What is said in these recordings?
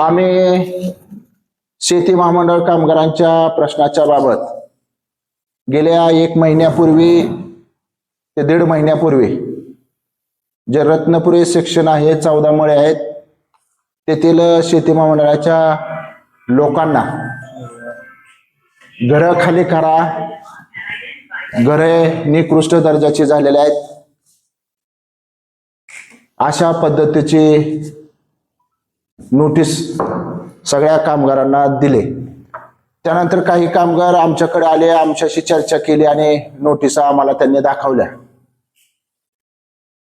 आम्ही शेती महामंडळ कामगारांच्या प्रश्नाच्या बाबत गेल्या एक महिन्यापूर्वी ते दीड महिन्यापूर्वी जे रत्नपुरी सेक्शन आहे चौदा मळे आहेत तेथील शेती महामंडळाच्या लोकांना घरं खाली करा. घरे निकृष्ट दर्जाची झालेली आहेत. अशा पद्धतीची नोटीस सगळ्या कामगारांना दिले. त्यानंतर काही कामगार आमच्याकडे आले आमच्याशी चर्चा केली आणि नोटिसा आम्हाला त्यांनी दाखवल्या.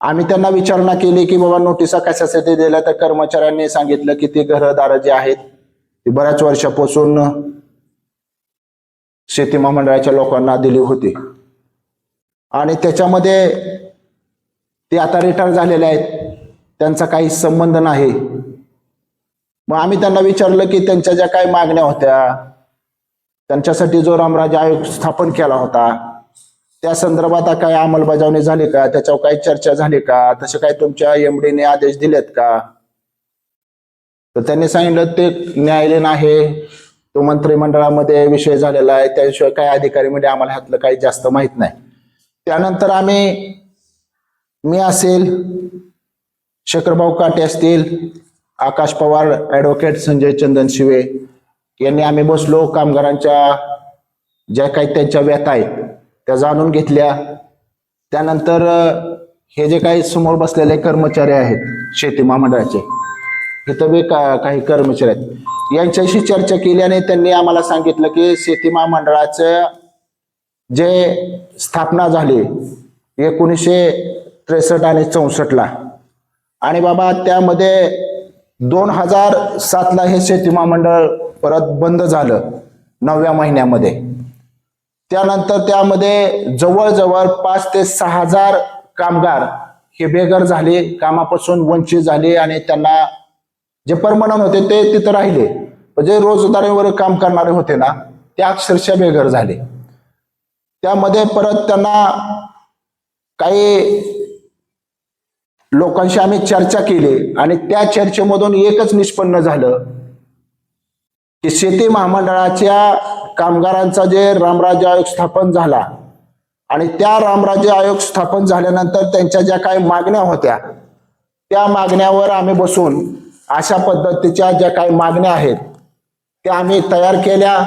आम्ही त्यांना विचारणा केली की बाबा नोटिसा कशासाठी दिल्या तर कर्मचाऱ्यांनी सांगितलं की ते घरदार जे आहेत ते बऱ्याच वर्षापासून शेती महामंडळाच्या लोकांना दिली होती. आणि त्याच्यामध्ये ते आता रिटायर झालेले आहेत. त्यांचा काही संबंध नाही. मग आम्ही त्यांना विचारलं की त्यांच्या ज्या काही मागण्या होत्या त्यांच्यासाठी जो रामराज आयोग स्थापन केला होता त्या संदर्भात काय अंमलबजावणी झाली का? त्याच्यावर काही चर्चा झाली का? तसे काय तुमच्या एमडीने आदेश दिलेत का? तर त्यांनी सांगितलं ते न्यायालयीन आहे तो मंत्रिमंडळामध्ये विषय झालेला आहे त्याशिवाय काय अधिकारी म्हणजे आम्हाला ह्यातलं काही जास्त माहीत नाही. त्यानंतर आम्ही मी असेल शेखरभाऊ काटे असतील आकाश पवार ॲडव्होकेट संजय चंदन शिवे यांनी आम्ही बसलो कामगारांच्या ज्या काही त्यांच्या व्यथा आहेत त्या जाणून घेतल्या. त्यानंतर हे जे काही समोर बसलेले कर्मचारी आहेत शेती महामंडळाचे इथं बी का काही कर्मचारी आहेत. यांच्याशी चर्चा केल्याने त्यांनी आम्हाला सांगितलं की शेती महामंडळाचं जे स्थापना झाली एकोणीसशे त्रेसष्ट आणि चौसष्टला आणि बाबा त्यामध्ये दोन हजार सातला हे शेती महामंडळ परत बंद झालं नवव्या महिन्यामध्ये. त्यानंतर त्यामध्ये जवळजवळ पाच ते सहा हजार कामगार हे बेघर झाले कामापासून वंचित झाले आणि त्यांना जे परमनंट होते ते तिथं राहिले. म्हणजे जे काम करणारे होते ना ते अक्षरशः बेघर झाले. त्यामध्ये परत त्यांना काही लोकांशी आम्ही चर्चा केली आणि त्या चर्चेमधून एकच निष्पन्न झालं की शेती महामंडळाच्या कामगारांचा जे रामराज्य आयोग स्थापन झाला आणि त्या रामराज्य आयोग स्थापन झाल्यानंतर त्यांच्या ज्या काही मागण्या होत्या त्या मागण्यावर आम्ही बसून अशा पद्धतीच्या ज्या काही मागण्या आहेत त्या आम्ही तयार केल्या.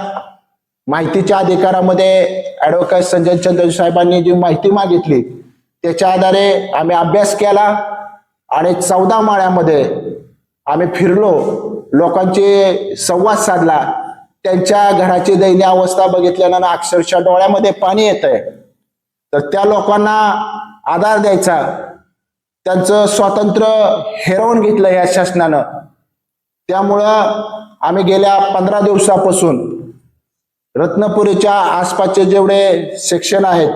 माहितीच्या अधिकारामध्ये ॲडव्होकेट संजय चंद्र साहेबांनी जी माहिती मागितली त्याच्या आधारे आम्ही अभ्यास केला. आणि चौदा माळ्यामध्ये आम्ही फिरलो. लोकांचे संवाद साधला. त्यांच्या घराची दयनीय अवस्था बघितल्यानं अक्षरशः डोळ्यामध्ये पाणी येत आहे तर त्या लोकांना आधार द्यायचा. त्यांचं स्वातंत्र्य हिरवून घेतलं या शासनानं. त्यामुळं आम्ही गेल्या पंधरा दिवसापासून रत्नपुरीच्या आसपासचे जेवढे सेक्शन आहेत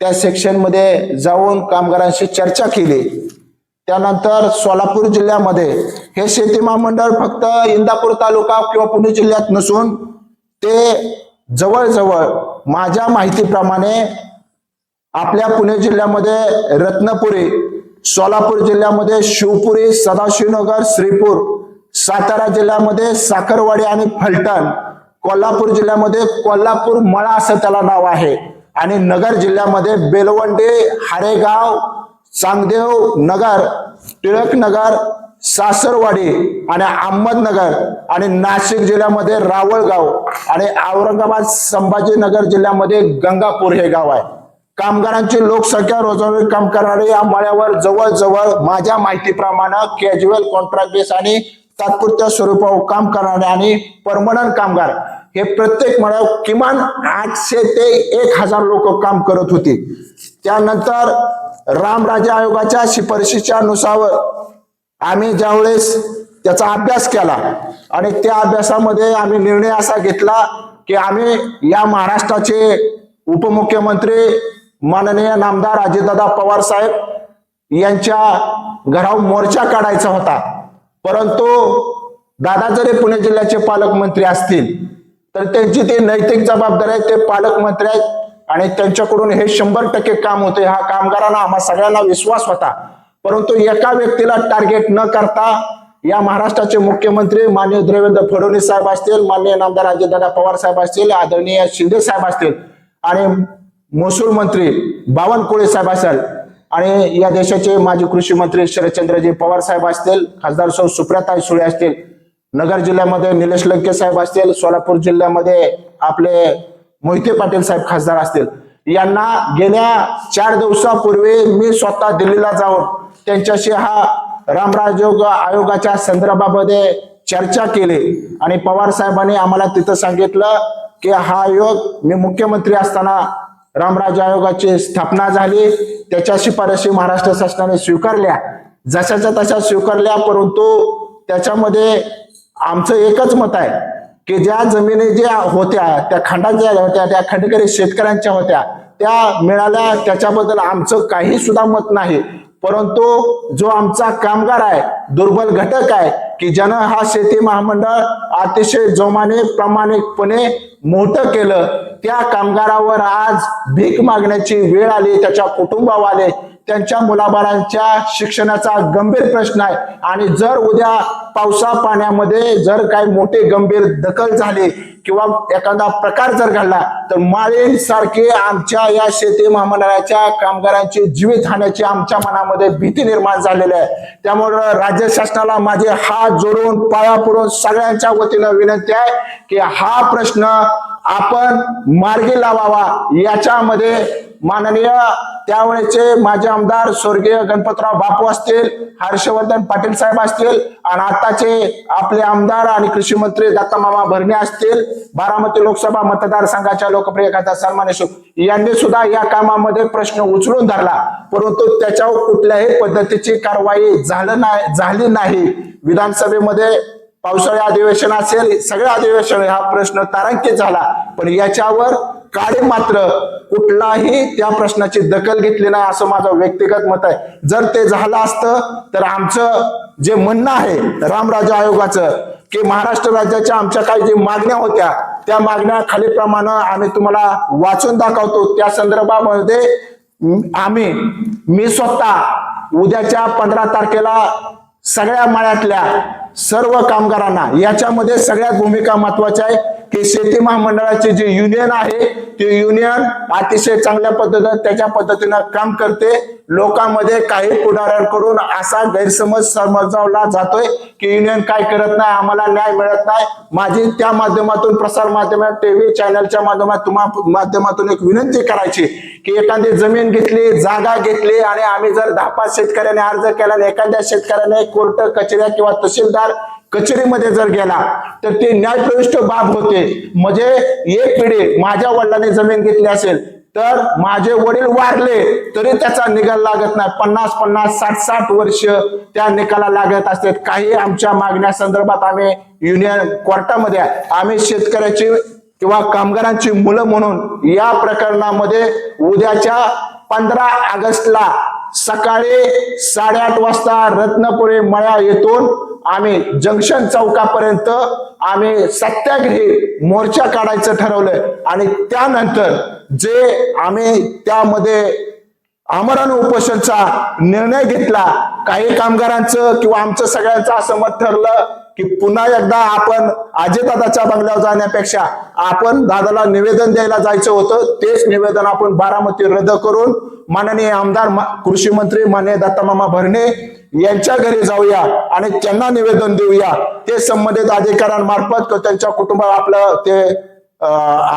त्या सेक्शनमध्ये जाऊन कामगारांशी चर्चा केली. त्यानंतर सोलापूर जिल्ह्यामध्ये हे शेती महामंडळ फक्त इंदापूर तालुका किंवा पुणे जिल्ह्यात नसून ते जवळजवळ माझ्या माहितीप्रमाणे आपल्या पुणे जिल्ह्यामध्ये रत्नपुरी सोलापूर जिल्ह्यामध्ये शिवपुरी सदाशिवनगर श्रीपूर सातारा जिल्ह्यामध्ये साखरवाडी आणि फलटण कोल्हापूर जिल्ह्यामध्ये कोल्हापूर मळा असं त्याला नाव आहे. आणि नगर जिल्ह्यामध्ये बेलवंडे हारेगाव चांगदेव नगर टिळक नगर सासरवाडी आणि अहमदनगर आणि नाशिक जिल्ह्यामध्ये रावळगाव आणि औरंगाबाद संभाजीनगर जिल्ह्यामध्ये गंगापूर हे गाव आहे. कामगारांची लोकसंख्या रोजगार काम करणारे या मळ्यावर जवळजवळ माझ्या माहितीप्रमाणे कॅज्युअल कॉन्ट्रॅक्ट बेस आणि तात्पुरत्या स्वरूपावर काम करणारे आणि परमनंट कामगार हे प्रत्येक मळ्यावर किमान आठशे ते एक हजार लोक काम करत होते. त्यानंतर रामराजे आयोगाच्या शिफारशीच्या नुसार आम्ही ज्यावेळेस त्याचा अभ्यास केला आणि त्या अभ्यासामध्ये आम्ही निर्णय असा घेतला की आम्ही या महाराष्ट्राचे उपमुख्यमंत्री माननीय नामदार अजितदादा पवार साहेब यांच्या घरावर मोर्चा काढायचा होता. परंतु दादा जरी पुणे जिल्ह्याचे पालकमंत्री असतील तर त्यांची ती नैतिक जबाबदारी आहे ते पालकमंत्री आहेत. आणि त्यांच्याकडून हे शंभर टक्के काम होते. हा कामगारांना आम्हा सगळ्यांना विश्वास होता. परंतु एका व्यक्तीला टार्गेट न करता या महाराष्ट्राचे मुख्यमंत्री माननीय देवेंद्र फडणवीस साहेब असतील माननीय नामदार अजितदादा पवार साहेब असतील आदरणीय शिंदे साहेब असतील आणि महसूल मंत्री बावनकुळे साहेब असेल आणि या देशाचे माजी कृषी मंत्री शरदचंद्रजी पवार साहेब असतील खासदार सौ सुप्रियाताई सुळे असतील नगर जिल्ह्यामध्ये निलेश लंके साहेब असतील सोलापूर जिल्ह्यामध्ये आपले मोहिते पाटील साहेब खासदार असतील. यांना गेल्या चार दिवसापूर्वी मी स्वतः दिल्लीला जाऊन त्यांच्याशी हा रामराजयोग आयोगाच्या संदर्भामध्ये चर्चा केली. आणि पवार साहेबांनी आम्हाला तिथं सांगितलं की हा आयोग मी मुख्यमंत्री असताना रामराज आयोगाची स्थापना झाली. त्याच्या शिफारशी महाराष्ट्र शासनाने स्वीकारल्या. जशाच्या तशा स्वीकारल्या परंतु त्याच्यामध्ये आमचं एकच मत आहे. की ज्या जमिनी ज्या होत्या त्या खंडांच्या होत्या त्या खंडकरी शेतकऱ्यांच्या होत्या त्या मिळाल्या त्याच्याबद्दल आमचं काही सुद्धा मत नाही. परंतु जो आमचा कामगार आहे दुर्बल घटक आहे की ज्यानं हा शेती महामंडळ अतिशय जोमाने प्रामाणिकपणे मोठं केलं त्या कामगारावर आज भीक मागण्याची वेळ आली त्याच्या कुटुंबावाले त्यांच्या मुलाबाळांच्या शिक्षणाचा गंभीर प्रश्न आहे. आणि जर उद्या पावसा पाण्यामध्ये जर काही मोठे गंभीर दखल झाले किंवा एखादा प्रकार जर घडला तर माळीण सारखे आमच्या या शेती महामंडळाच्या कामगारांची जीवित हाण्याची आमच्या मनामध्ये भीती निर्माण झालेली आहे. त्यामुळं राज्य शासनाला माझे हात जोडून पाया पुरून सगळ्यांच्या वतीनं विनंती आहे की हा प्रश्न आपण मार्गी लावावा. याच्यामध्ये माननीय त्यावेळेचे माझे आमदार स्वर्गीय गणपतराव बापू असतील हर्षवर्धन पाटील साहेब असतील आणि आताचे आपले आमदार आणि कृषी मंत्री दत्तामामा भरणे असतील बारामती लोकसभा मतदारसंघाच्या लोकप्रिय खासदार सन्मान सुख यांनी सुद्धा या कामामध्ये प्रश्न उचलून धरला. परंतु त्याच्यावर कुठल्याही पद्धतीची कारवाई झालं नाही झाली नाही. विधानसभेमध्ये पावसाळी अधिवेशन असेल सगळं अधिवेशन हा प्रश्न तारांकित झाला. पण याच्यावर काळे मात्र कुठलाही त्या प्रश्नाची दखल घेतली नाही असं माझं व्यक्तिगत मत आहे. जर ते झालं असतं तर आमचं जे म्हणणं आहे रामराजा आयोगाचं की महाराष्ट्र राज्याच्या आमच्या काही जे मागण्या होत्या त्या मागण्या खालीप्रमाणे आम्ही तुम्हाला वाचून दाखवतो. त्या संदर्भामध्ये आम्ही मी स्वतः उद्याच्या पंधरा तारखेला सगळ्या माळ्यातल्या सर्व कामगारांना याच्यामध्ये सगळ्यात भूमिका महत्त्वाच्या आहे. की शेती महामंडळाचे जे युनियन आहे ते युनियन अतिशय चांगल्या पद्धतीने त्याच्या पद्धतीनं काम करते. लोकांमध्ये काही पुढाऱ्यांकडून असा गैरसमज समजावला जातोय की युनियन काय करत नाही आम्हाला न्याय मिळत नाही. माझी त्या माध्यमातून प्रसार माध्यमात टीव्ही चॅनलच्या माध्यमात तुम्हा माध्यमातून एक विनंती करायची की एखादी जमीन घेतली जागा घेतली आणि आम्ही जर दहा पाच शेतकऱ्याने अर्ज केला आणि एखाद्या शेतकऱ्याने कोर्ट कचेऱ्या किंवा तहसीलदार कचेरीमध्ये जर गेला तर ते न्यायप्रविष्ट बाब होते. म्हणजे एक पिढी माझ्या वडिलांनी जमीन घेतली असेल तर माझे वडील वारले तरी त्याचा निकाल लागत नाही. पन्नास पन्नास साठ साठ वर्ष त्या निकाला लागत असतात. काही आमच्या मागण्या संदर्भात आम्ही युनियन कोर्टामध्ये आम्ही शेतकऱ्याची किंवा कामगारांची मुलं म्हणून या प्रकरणामध्ये उद्याच्या पंधरा ऑगस्टला सकाळी साडेआठ वाजता रत्नपुरे मळ्या येथून आम्ही जंक्शन चौकापर्यंत आम्ही सत्याग्रही मोर्चा काढायचं ठरवलंय. आणि त्यानंतर जे आम्ही त्यामध्ये आमरण उपोषणचा निर्णय घेतला काही कामगारांचं किंवा आमचं सगळ्यांचं असं मत ठरलं की पुन्हा एकदा आपण अजितदादाच्या बंगल्यावर जाण्यापेक्षा आपण दादाला निवेदन द्यायला जायचं होतं. तेच निवेदन आपण बारामती रद्द करून माननीय आमदार मा- कृषी मंत्री माननीय दत्तामामा भरणे यांच्या घरी जाऊया आणि त्यांना निवेदन देऊया. ते संबंधित अधिकाऱ्यांमार्फत त्यांच्या कुटुंबाला आपलं ते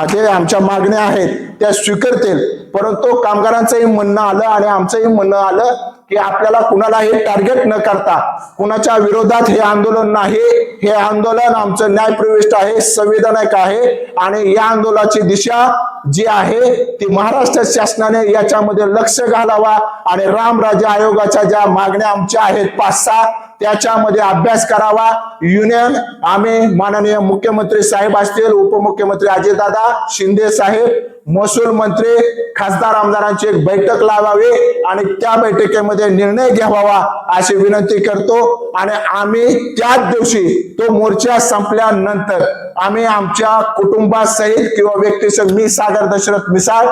जे आमच्या मागण्या आहेत त्या स्वीकारतील. परंतु कामगारांचंही म्हणणं आलं आणि आमचंही म्हणणं आलं की आपल्याला कुणालाही टार्गेट न करता कुणाच्या विरोधात हे आंदोलन नाही. हे आंदोलन आमचं न्यायप्रविष्ट आहे संविधानिक आहे आणि या आंदोलनाची दिशा जी आहे ती महाराष्ट्र शासनाने याच्यामध्ये लक्ष घालावा आणि रामराज्य आयोगाच्या ज्या मागण्या आमच्या आहेत पाच सहा त्याच्यामध्ये अभ्यास करावा. युनियन आम्ही माननीय मुख्यमंत्री साहेब असतील उपमुख्यमंत्री अजितदादा शिंदे साहेब महसूल मंत्री खासदार आमदारांची एक बैठक लावावी आणि त्या बैठकीमध्ये निर्णय घ्यावा अशी विनंती करतो. आणि आम्ही त्याच दिवशी तो मोर्चा संपल्यानंतर आम्ही आमच्या कुटुंबासहित किंवा व्यक्तीसह मी सागर दशरथ मिसाळ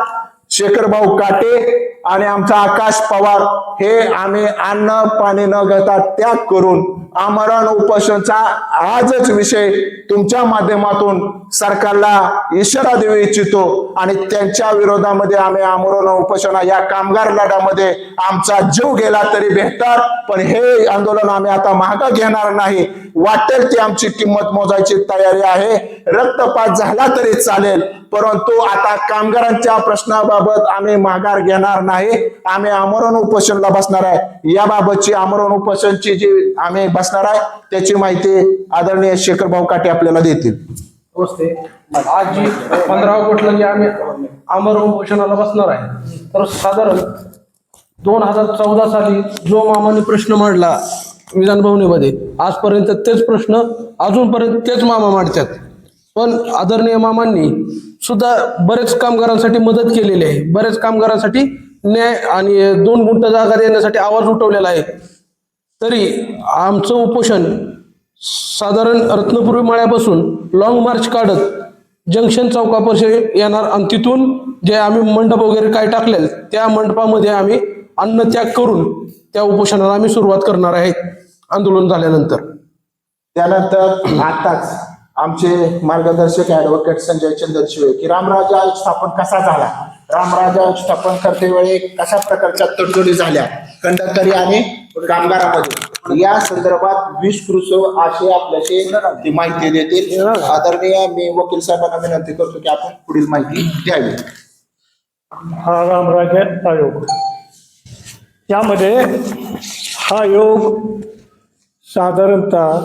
शेखरभाऊ काटे आणि आमचा आकाश पवार हे आम्ही अन्न पाणी न घेता त्याग करून आमरण उपोषणचा आजच विषय तुमच्या माध्यमातून सरकारला इशारा देऊ इच्छितो आणि त्यांच्या विरोधामध्ये आम्ही आमरण उपोषण या कामगार लढ्यामध्ये आमचा जीव गेला तरी बेहतर. पण हे आंदोलन आम्ही आता महाग घेणार नाही. वाटेल ती आमची किंमत मोजायची तयारी आहे. रक्तपात झाला तरी चालेल. परंतु आता कामगारांच्या प्रश्नाबाबत आम्ही माघार घेणार नाही. आम्ही आमरण उपोषणला बसणार आहे. याबाबतची आमरण उपोषणची जी आम्ही बसणार आहे त्याची माहिती आदरणीय शेखर भाऊ काटे आपल्याला देतील. नमस्ते. आज जी पंधरा ऑगस्टला जी आम्ही अमर उपोषणाला बसणार आहे. तर साधारण दोन हजार चौदा साली जो मामाने प्रश्न मांडला विधानभवनीमध्ये आजपर्यंत तेच प्रश्न अजूनपर्यंत तेच मामा मांडतात. पण आदरणीय मामांनी सुद्धा बरेच कामगारांसाठी मदत केलेली आहे. बरेच कामगारांसाठी न्याय आणि दोन गुंठ जागा देण्यासाठी आवाज उठवलेला आहे. तरी आमचं उपोषण साधारण रत्नपूर्वी माळ्यापासून लॉंग मार्च काढत जंक्शन चौकापाशी येणार आणि तिथून जे आम्ही मंडप वगैरे काय टाकलेल त्या मंडपामध्ये आम्ही अन्न त्याग करून त्या उपोषणाला आम्ही सुरुवात करणार आहे. आंदोलन झाल्यानंतर. त्यानंतर आताच आमचे मार्गदर्शक ऍडव्होकेट संजय चंद्र शिवे की रामराज आयोग स्थापन कसा झाला? रामराज आयोग स्थापन करते वेळी कशा प्रकारच्या तडजोडी झाल्या? कंडक्टरी आणि कामगारामध्ये. या संदर्भात वीस कृष असे आपल्याशी माहिती देतील. आदरणीय मी वकील साहेबांना विनंती करतो की आपण पुढील माहिती द्यावी. हा रामराजा आयोग. यामध्ये हा योग साधारणतः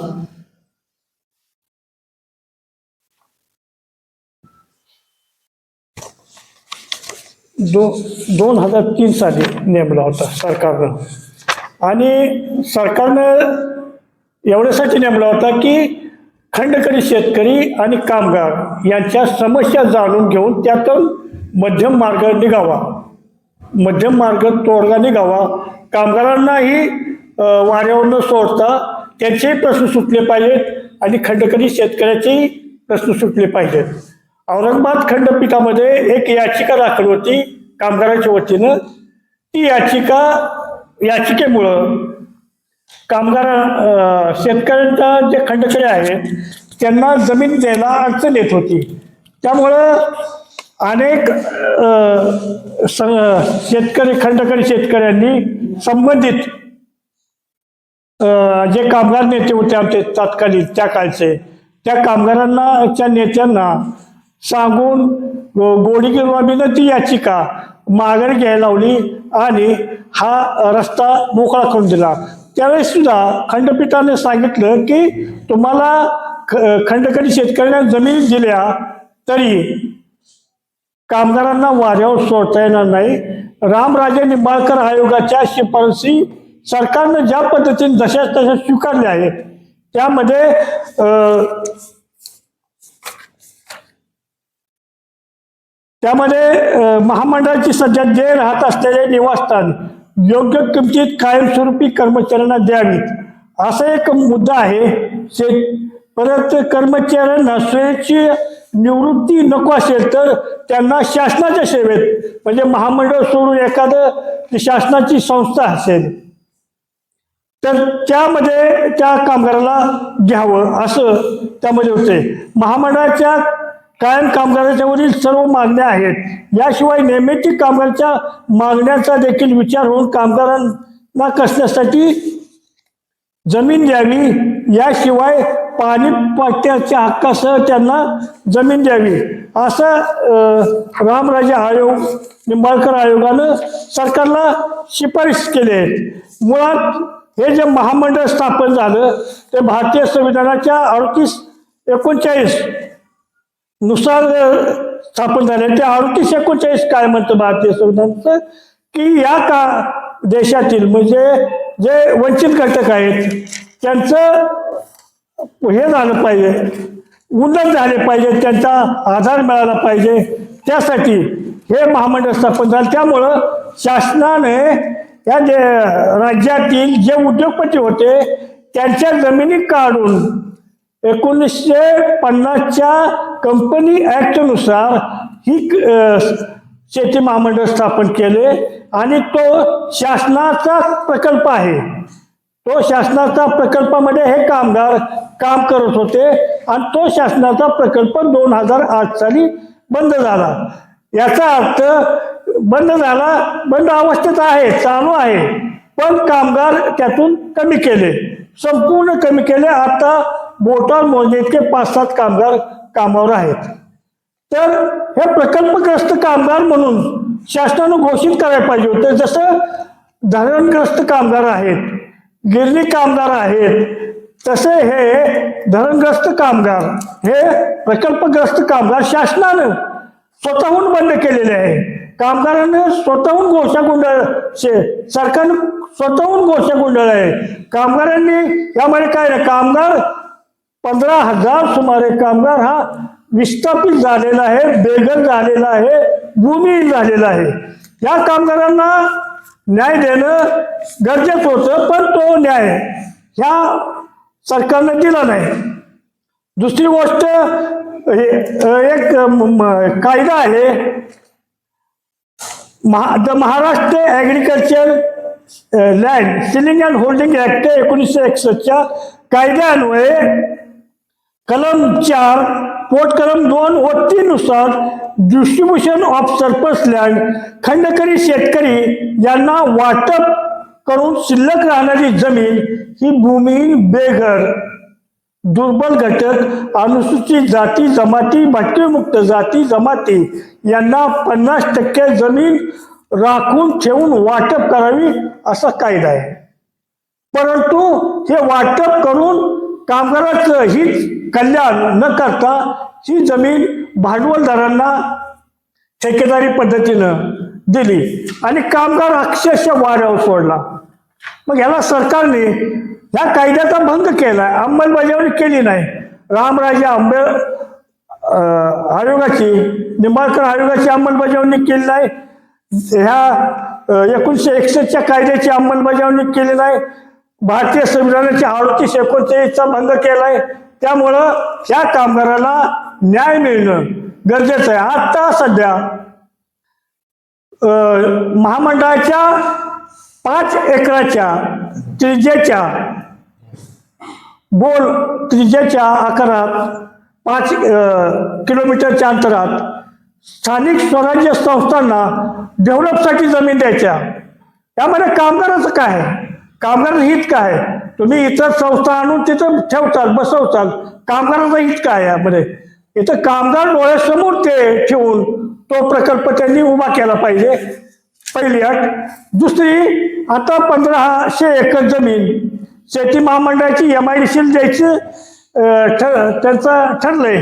दो दोन हजार तीन साली नेमला होता सरकारनं. आणि सरकारनं एवढ्यासाठी नेमला होता की खंडकरी शेतकरी आणि कामगार यांच्या समस्या जाणून घेऊन त्यातून मध्यम मार्ग निघावा. मध्यम मार्ग तोडगा निघावा. कामगारांनाही वाऱ्यावर न सोडता त्यांचेही प्रश्न सुटले पाहिजेत आणि खंडकरी शेतकऱ्याचेही प्रश्न सुटले पाहिजेत. औरंगाबाद खंडपीठामध्ये एक याचिका दाखल होती. कामगारांच्या वतीनं ती याचिका याचिकेमुळं कामगार अ, शेतकऱ्यांचा जे खंडकरी आहेत त्यांना जमीन द्यायला अडचण येत होती. त्यामुळं अनेक स- शेतकरी खंडकरी शेतकऱ्यांनी संबंधित जे कामगार नेते होते आमचे तत्कालीन त्या काळचे त्या कामगारांना त्या नेत्यांना सांगून गोडी गोडीगिरवाबीनं ती याचिका माघारी घ्यायला लावली आणि हा रस्ता मोकळा करून दिला. त्यावेळेस सुद्धा खंडपीठाने सांगितलं की तुम्हाला ख- खंडकरी शेतकऱ्यांना जमीन दिल्या तरी कामगारांना वाऱ्यावर सोडता येणार नाही. रामराजे निंबाळकर आयोगाच्या शिफारसी सरकारनं ज्या पद्धतीने जशाच तशा स्वीकारल्या आहेत त्यामध्ये त्यामध्ये महामंडळाची सध्या जे राहत असलेले निवासस्थान योग्य किमतीत कायमस्वरूपी कर्मचाऱ्यांना द्यावीत. असा एक मुद्दा आहे शे परत कर्मचाऱ्यांना स्वेच्छी निवृत्ती नको असेल तर त्यांना शासनाच्या सेवेत म्हणजे महामंडळ सोडून एखादं शासनाची संस्था असेल तर त्यामध्ये त्या कामगाराला घ्यावं असं त्यामध्ये होते महामंडळाच्या कायम कामगाराच्या वरील सर्व मागण्या आहेत. याशिवाय नियमित कामगाराच्या मागण्यांचा देखील विचार होऊन कामगारांना कसण्यासाठी जमीन द्यावी याशिवाय पाणी पाट्याच्या हक्कासह त्यांना जमीन द्यावी असं रामराजे आयोग निंबाळकर आयोगानं सरकारला शिफारस केली आहे. मुळात हे जे महामंडळ स्थापन झालं ते भारतीय संविधानाच्या अडतीस एकोणचाळीस नुसार स्थापन झाले. ते अडतीस एकोणचाळीस काय म्हणतं भारतीय संविधानचं? की या का देशातील म्हणजे जे वंचित घटक आहेत त्यांचं हे झालं पाहिजे उन्नत झाले पाहिजे त्यांचा आधार मिळाला पाहिजे. त्यासाठी हे महामंडळ स्थापन झालं. त्यामुळं शासनाने या जे राज्यातील जे उद्योगपती होते त्यांच्या जमिनी काढून एकोणीसशे पन्नासच्या कंपनी ॲक्टनुसार ही शेती महामंडळ स्थापन केले आणि तो शासनाचा प्रकल्प आहे. तो शासनाचा प्रकल्पामध्ये हे कामगार काम करत होते आणि तो शासनाचा प्रकल्प दोन हजार आठ साली बंद झाला. याचा अर्थ बंद झाला बंद अवस्थेत आहे चालू आहे पण कामगार त्यातून कमी केले संपूर्ण कमी केले. आता मोटार मोजणे इतके पाच सात कामगार कामावर आहेत. तर हे प्रकल्पग्रस्त कामगार म्हणून शासनानं घोषित करायला पाहिजे होते. जसं धरणग्रस्त कामगार आहेत गिरणी कामगार आहेत तसे हे धरणग्रस्त कामगार हे प्रकल्पग्रस्त कामगार शासनानं स्वतःहून बंद केलेले आहे. कामगारांना स्वतःहून घोषा गुंडाळ शे- सरकारनं स्वतःहून घोषा गुंडाळ आहे. कामगारांनी यामध्ये काय नाही कामगार पंधरा हजार सुमारे कामगार हा विस्थापित झालेला आहे बेघर झालेला आहे भूमिहीन झालेला आहे. या कामगारांना न्याय देणं गरजेचं होतं पण तो न्याय ह्या सरकारनं दिला नाही. दुसरी गोष्ट हे- एक म- कायदा आहे. महा the Maharashtra agriculture land ceiling and holding act एकोणीसशे एकसष्टच्या कायद्यान्वये कलम चार पोट कलम दोन व तीननुसार डिस्ट्रीब्युशन ऑफ सरप्लस लँड खंडकरी शेतकरी यांना वाटप करून शिल्लक राहणारी जमीन ही भूमी बेघर दुर्बल घटक अनुसूचित जाती जमाती भटकेमुक्त जाती जमाती यांना पन्नास टक्के जमीन राखून ठेवून वाटप करावी असा कायदा आहे. परंतु हे वाटप करून कामगाराचं हित कल्याण न करता ही जमीन भांडवलदारांना ठेकेदारी पद्धतीनं दिली आणि कामगार अक्षरशः वाऱ्यावर सोडला. मग ह्याला सरकारने ह्या कायद्याचा भंग केला अंमलबजावणी केली नाही. रामराजे आंबे आयोगाची निंबाळकर आयोगाची अंमलबजावणी केली नाही. ह्या एकोणीसशे एकसष्टच्या कायद्याची अंमलबजावणी केली नाही. भारतीय संविधानाच्या अडतीस एकोणचाळीसचा भंग केलाय. त्यामुळं ह्या कामगाराला न्याय मिळणं गरजेचं आहे. आता सध्या महामंडळाच्या पाच एकराच्या त्रिज्याच्या बोल त्रिज्याच्या आकारात पाच किलोमीटरच्या अंतरात स्थानिक स्वराज्य संस्थांना डेव्हलपसाठी जमीन द्यायच्या. त्यामध्ये कामगाराचं काय कामगार हित काय? तुम्ही इतर संस्था आणून तिथं ठेवताल बसवताल. कामगारांचं हित काय यामध्ये? इथं कामगार डोळ्यासमोर ते ठेवून तो प्रकल्प त्यांनी उभा केला पाहिजे. पहिली अट. दुसरी आता पंधराशे एकर जमीन शेती महामंडळाची एम आय डी सील द्यायची त्यांचं ठरलंय.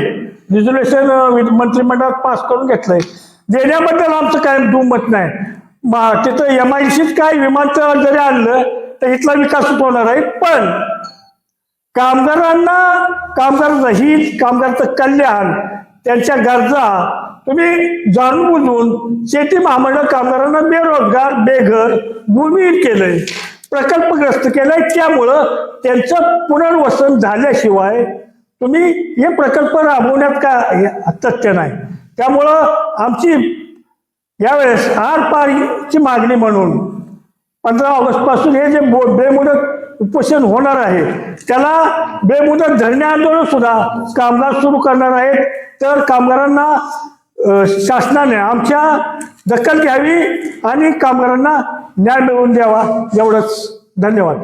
रिझोल्युशन मंत्रिमंडळात पास करून घेतलंय. देण्याबद्दल आमचं काय दुमत नाही. तिथं एम आय डी सीत काय विमानतळ जरी आणलं तर इथला विकास होणार आहे. पण कामगारांना कामगारांचं हित कामगारांचं कल्याण त्यांच्या गरजा तुम्ही जाणून बुजून शेती महामंडळ कामगारांना बेरोजगार बेघर भूमिहीन केलंय प्रकल्पग्रस्त केलंय. त्यामुळं त्यांचं पुनर्वसन झाल्याशिवाय तुम्ही हे प्रकल्प राबवण्यात का हे तथ्य नाही. त्यामुळं आमची यावेळेस आर पारची मागणी म्हणून पंधरा ऑगस्टपासून हे जे बो- बेमुदत उपोषण होणार आहे त्याला बेमुदत धरणे आंदोलन सुद्धा कामगार सुरू करणार आहेत. तर कामगारांना शासनाने आमच्या दखल घ्यावी आणि कामगारांना न्याय मिळवून द्यावा एवढंच. धन्यवाद.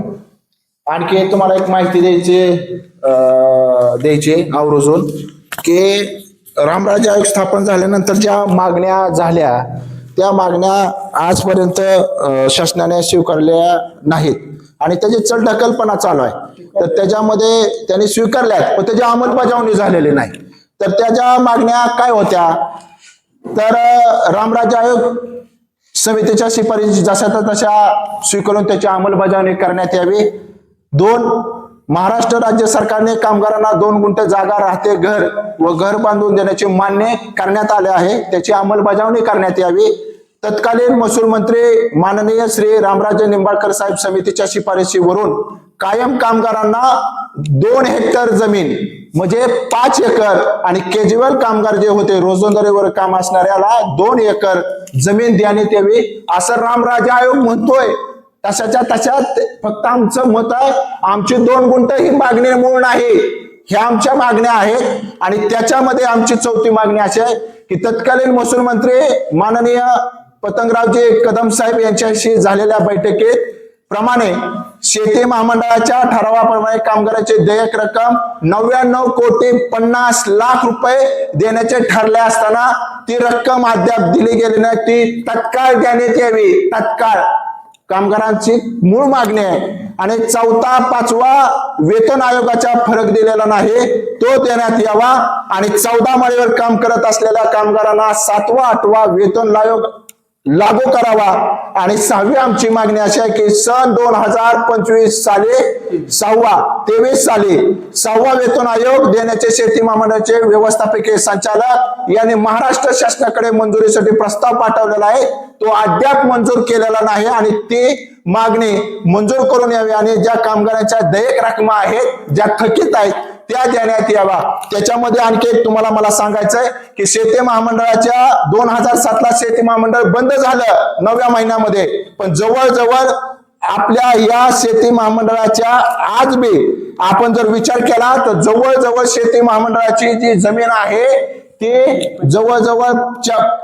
आणखी तुम्हाला एक माहिती द्यायची अं, द्यायची आवर्जून की रामराज आयोग स्थापन झाल्यानंतर ज्या मागण्या झाल्या त्या मागण्या आजपर्यंत शासनाने स्वीकारल्या नाहीत. आणि त्याची चढ ढकलपणा चालू आहे तर त्याच्यामध्ये त्यांनी आहेत पण त्याची अंमलबजावणी झालेली नाही. तर त्याच्या मागण्या काय होत्या? तर रामराज्य आयोग समितीच्या शिफारशी जशा तर तशा स्वीकारून त्याची अंमलबजावणी करण्यात यावी. दोन महाराष्ट्र राज्य सरकारने कामगारांना दोन गुंठे जागा राहते घर व घर बांधून देण्याचे मान्य करण्यात आले आहे. त्याची अंमलबजावणी करण्यात यावी. तत्कालीन महसूल मंत्री माननीय श्री रामराजे निंबाळकर साहेब समितीच्या शिफारशीवरून कायम कामगारांना दोन हेक्टर जमीन म्हणजे पाच एकर आणि केजीवर कामगार जे होते रोजंदारीवर काम असणाऱ्याला दोन एकर जमीन देण्यात यावी असं रामराजे आयोग म्हणतोय. तशाच्या तशात फक्त आमचं मत आहे आमची दोन गुंट ही मागणी मूळ नाही. ह्या आमच्या मागण्या आहेत आणि त्याच्यामध्ये आमची चौथी मागणी अशी आहे की तत्कालीन महसूल मंत्री माननीय पतंगरावजी कदम साहेब यांच्याशी झालेल्या बैठकीत प्रमाणे शेती महामंडळाच्या ठरावाप्रमाणे कामगाराची देयक रक्कम नव्याण्णव कोटी पन्नास लाख रुपये देण्याचे ठरले असताना ती रक्कम अद्याप दिली गेली नाही. ती तत्काळ देण्यात यावी. तत्काळ. कामगारांची मूळ मागणी आहे. आणि चौथा पाचवा वेतन आयोगाचा फरक दिलेला नाही. तो देण्यात यावा. आणि चौदा माळीवर काम करत असलेल्या कामगारांना सातवा आठवा वेतन आयोग लागू करावा. आणि सहावी आमची मागणी अशी आहे की सन दोन हजार पंचवीस साली सहावा तेवीस साली सहावा वेतन आयोग देण्याचे शेती महामंडळाचे व्यवस्थापकीय संचालक यांनी महाराष्ट्र शासनाकडे मंजुरीसाठी प्रस्ताव पाठवलेला आहे. तो अद्याप मंजूर केलेला नाही आणि ती मागणी मंजूर करून यावी आणि ज्या कामगारांच्या देयक रकमा आहेत ज्या थकीत आहेत त्या देण्यात यावा. त्याच्यामध्ये आणखी एक तुम्हाला मला सांगायचंय की शेती महामंडळाच्या दोन हजार सातला शेती महामंडळ बंद झालं नवव्या महिन्यामध्ये. पण जवळजवळ आपल्या या शेती महामंडळाच्या आज बी आपण जर विचार केला तर जवळजवळ शेती महामंडळाची जी जमीन आहे ते जवळजवळ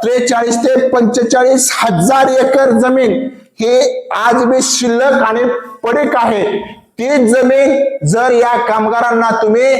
त्रेचाळीस ते पंचेचाळीस हजार एकर जमीन हे आज बी शिल्लक आणि पडीक आहे. तीच जमीन जर या कामगारांना तुम्ही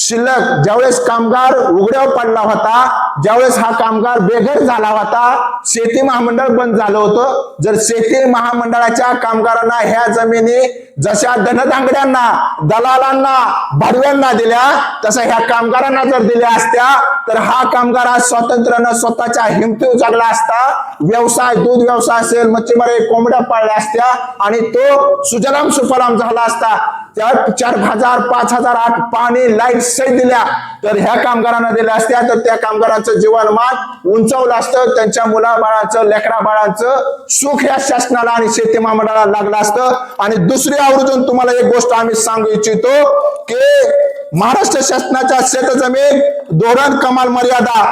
शिल्लक ज्यावेळेस कामगार उघड्यावर पडला होता ज्यावेळेस हा कामगार बेघर झाला होता शेती महामंडळ बंद झालं होतं. जर शेती महामंडळाच्या कामगारांना ह्या जमिनी जशा धनदांगड्यांना दलालांना भाडव्यांना दिल्या तसं ह्या कामगारांना जर दिल्या असत्या तर हा कामगार आज स्वातंत्र्यानं स्वतःच्या हिमती जगला असता व्यवसाय दूध व्यवसाय असेल मच्छीमारी कोंबड्या पाळल्या असत्या आणि तो सुजलाम सुफलाम झाला असता. त्या चार हजार पाच हजार आठ पाणी लाइट सही दिल्या. तर ह्या कामगारांना दिल्या असत्या. तर त्या कामगारांचं जीवनमान उंचावलं असतं. त्यांच्या मुलाबाळांचं लेकरा बाळांचं सुख या शासनाला आणि शेती महामंडळाला लागलं असतं. आणि दुसरी आवर्जून तुम्हाला एक गोष्ट आम्ही सांगू इच्छितो की महाराष्ट्र शासनाच्या शेतजमीन धोरण कमाल मर्यादा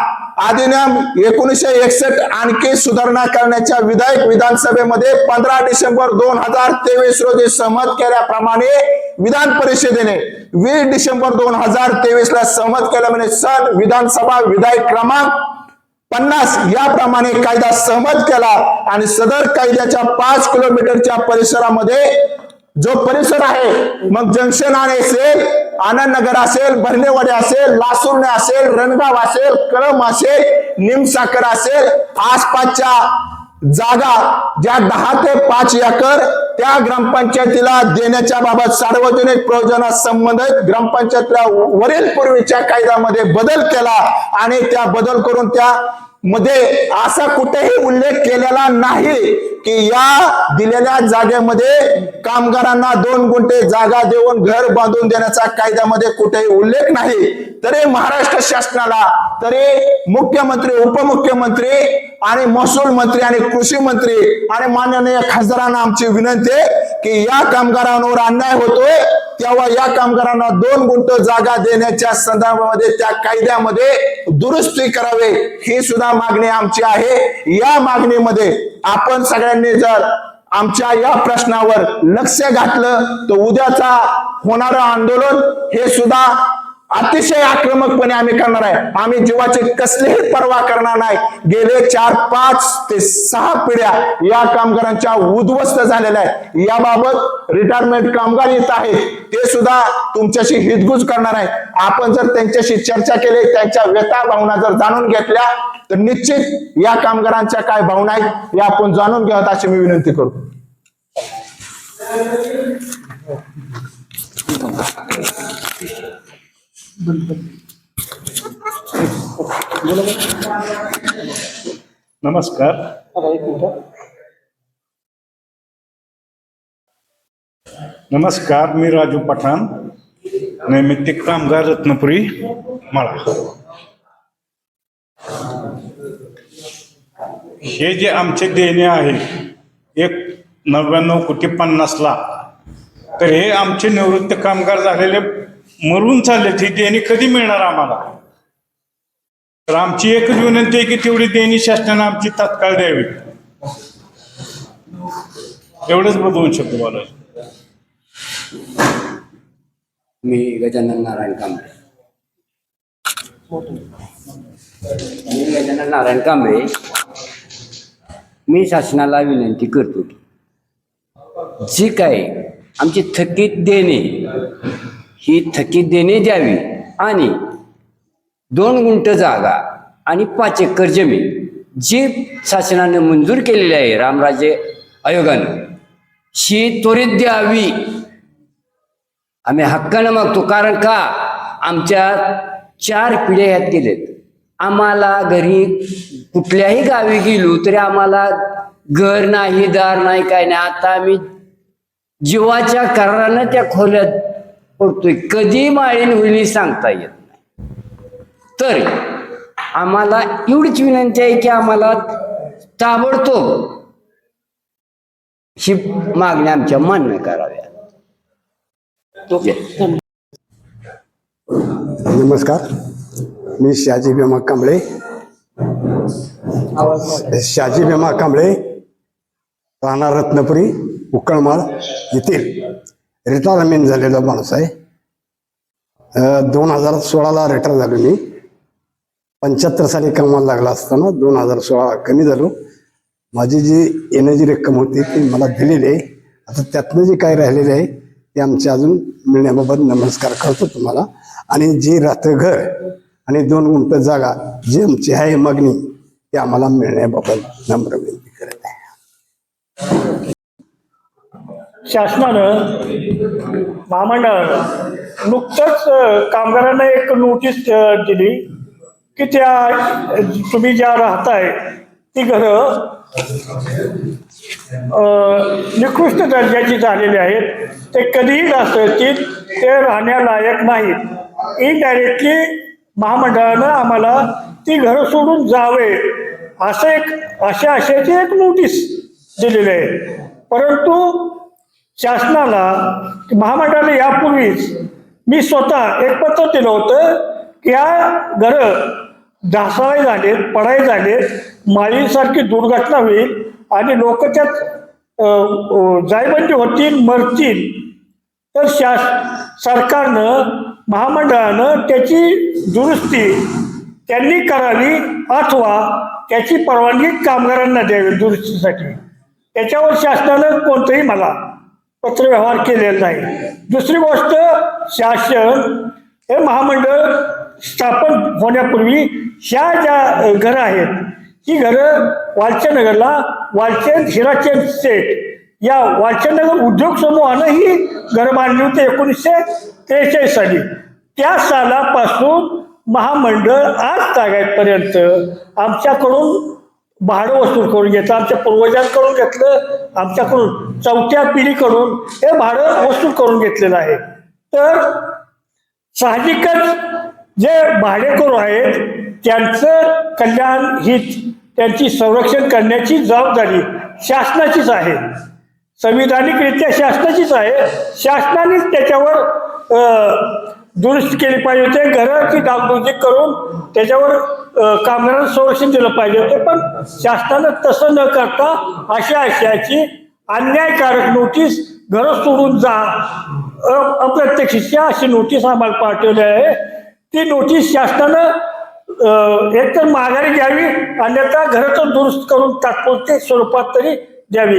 अधिनियम एकोणीसशे एकसष्ट आणखी सुधारणा करण्याच्या विधायक विधानसभेमध्ये पंधरा डिसेंबर दोन हजार तेवीस रोजी सहमत केल्याप्रमाणे विधान परिषदेने वीस डिसेंबर दोन हजार तेवीस ला सहमत केल्यामुळे म्हणजे सर विधानसभा विधायक क्रमांक पन्नास याप्रमाणे कायदा सहमत केला आणि सदर कायद्याच्या पाच किलोमीटरच्या परिसरामध्ये जो परिसर आहे मग जंक्शन आणि असेल आनंद नगर असेल बर्नेवाडी असेल लासूरने असेल रणगाव असेल कळम असेल निमसाकर असेल आसपासच्या जागा ज्या दहा ते पाच एकर त्या ग्रामपंचायतीला देण्याच्या बाबत सार्वजनिक प्रयोजनासंबंधित ग्रामपंचायतला वरील पूर्वीच्या कायद्यामध्ये बदल केला आणि त्या बदल करून त्या मध्ये असा कुठेही उल्लेख केलेला नाही की या दिलेल्या जागेमध्ये कामगारांना दोन गुंठे जागा देऊन घर बांधून देण्याचा कायद्यामध्ये कुठेही उल्लेख नाही. तरी महाराष्ट्र शासनाला तरी मुख्यमंत्री उपमुख्यमंत्री आणि महसूल मंत्री आणि कृषी मंत्री आणि माननीय खासदारांना आमची विनंती आहे की या कामगारांवर अन्याय होतोय तेव्हा या कामगारांना दोन गुंठ जागा देण्याच्या संदर्भामध्ये त्या कायद्यामध्ये दुरुस्ती करावे ही सुद्धा मागणी आमची आहे. या मागणीमध्ये आपण सगळ्यांनी जर आमच्या या प्रश्नावर लक्ष घातलं तर उद्याचा होणारं आंदोलन हे सुद्धा अतिशय आक्रमकपणे आम्ही करणार आहे. आम्ही जीवाची कसलीही पर्वा करणार नाही. गेले चार पाच ते सहा पिढ्या या कामगारांच्या उद्ध्वस्त झालेल्या आहेत. याबाबत रिटायरमेंट कामगार येत आहेत. ते सुद्धा तुमच्याशी हितगुज करणार आहे आपण जर त्यांच्याशी चर्चा केली त्यांच्या व्यथा भावना जर जाणून घेतल्या तर निश्चित या कामगारांच्या काय भावना आहेत या आपण जाणून घ्याव्यात अशी मी विनंती करू. नमस्कार. नमस्कार मी राजू पठाण. नैमित्तिक कामगार रत्नपुरी मळा. हे जे आमचे देणे आहे एक नव्याण्णव कोटी पन्नास लाख तर हे आमचे निवृत्त कामगार झालेले मरून चालले ती देणी कधी मिळणार आम्हाला? तर आमची एकच विनंती आहे की तेवढी देणी शासनानं आमची तात्काळ द्यावी. एवढंच बदलून शकतो मला मी गजानन नारायण कांबळे. मी गजानन नारायण कांबळे. मी शासनाला विनंती करतो जी काय आमची थकीत देणे ही थकीत देणे द्यावी. आणि दोन गुंठ जागा आणि पाच एकर जमीन जी शासनाने मंजूर केलेली आहे रामराजे आयोगानं ही त्वरित द्यावी. आम्ही हक्कानं मागतो. कारण का? आमच्या चार पिढ्या ह्यात केलेत आम्हाला घरी कुठल्याही गावी गेलो तरी आम्हाला घर नाही दार नाही काय नाही. आता आम्ही जीवाच्या करारानं त्या खोल्यात पडतोय. कधी माळीन होईल सांगता येत नाही. तर आम्हाला एवढीच विनंती आहे की आम्हाला ताबडतोब ही मागण्या आमच्या मान्य कराव्या नमस्कार. मी शहाजी भीमा कांबळे. शहाजी भीमा कांबळे राहणार रत्नपुरी उकळमाळ येथील. रिटायरमेंट झालेला माणूस आहे. दोन हजार सोळाला रिटायर झालो मी. पंच्याहत्तर साली कमवायला लागला असताना दोन हजार सोळा कमी झालो. माझी जी एनर्जी रक्कम होती ती मला दिलेली आहे. आता त्यातनं जे काय राहिलेले आहे ते आमचे अजून मिळण्याबाबत नमस्कार करतो तुम्हाला. आणि जे राहतं घर आणि दोन गुंठ जागा जी आमची आहे मागणी ती आम्हाला मिळण्याबाबत नम्र विनंती करत आहे शासनानं महामंडळ नुकतंच कामगारांना एक नोटीस दिली की त्या तुम्ही ज्या राहताय ती घरं निकृष्ट दर्जाची झालेली आहेत. ते कधीही जास्त येतील ते राहण्यालायक नाहीत. इनडायरेक्टली महामंडळानं आम्हाला ती घरं सोडून जावे असं एक अशा आशयाची एक नोटीस दिलेली आहे. परंतु शासनाला महामंडळाला यापूर्वीच मी स्वतः एक पत्र दिलं होतं की या घरं ढासाळे झालेत पडाई झालेत माळीसारखी दुर्घटना होईल आणि लोक त्यात जायबंदी होतील मरतील. तर शास सरकारनं महामंडळानं त्याची दुरुस्ती त्यांनी करावी अथवा त्याची परवानगी कामगारांना द्यावी दुरुस्तीसाठी. त्याच्यावर शासनानं कोणतंही मला पत्रव्यवहार केलेला नाही. दुसरी गोष्ट शासन हे महामंडळ स्थापन होण्यापूर्वी ह्या ज्या घरं आहेत ही घरं वालचनगरला वालचंद हिराचंद सेठ या वालचनगर उद्योग समूहानं ही घरं बांधली होती एकोणीसशे त्रेचाळीस साली. त्या सालापासून महामंडळ आज तागायतपर्यंत आमच्याकडून भाडं वसूल करून घेतलं आमच्या पूर्वजांकडून घेतलं आमच्याकडून चौथ्या पिढीकडून हे भाडं वसूल करून घेतलेलं आहे. तर साहजिकच जे भाडेकरू आहेत त्यांचं कल्याण हित त्यांची संरक्षण करण्याची जबाबदारी शासनाचीच आहे. संविधानिकरित्या शासनाचीच आहे. शासनानेच त्याच्यावर दुरुस्त दुरुस्ती केली पाहिजे होते घराची डागडुजी करून त्याच्यावर कामगारांना संरक्षण दिलं पाहिजे होते. पण शासनानं तसं न करता अशा आशयाची अन्यायकारक नोटीस घर सोडून जा अ- अशी नोटीस आम्हाला पाठवली आहे. ती नोटीस शासनानं एकतर माघारी घ्यावी अन्यथा घराचं दुरुस्त करून तात्पुरते स्वरूपात तरी द्यावी.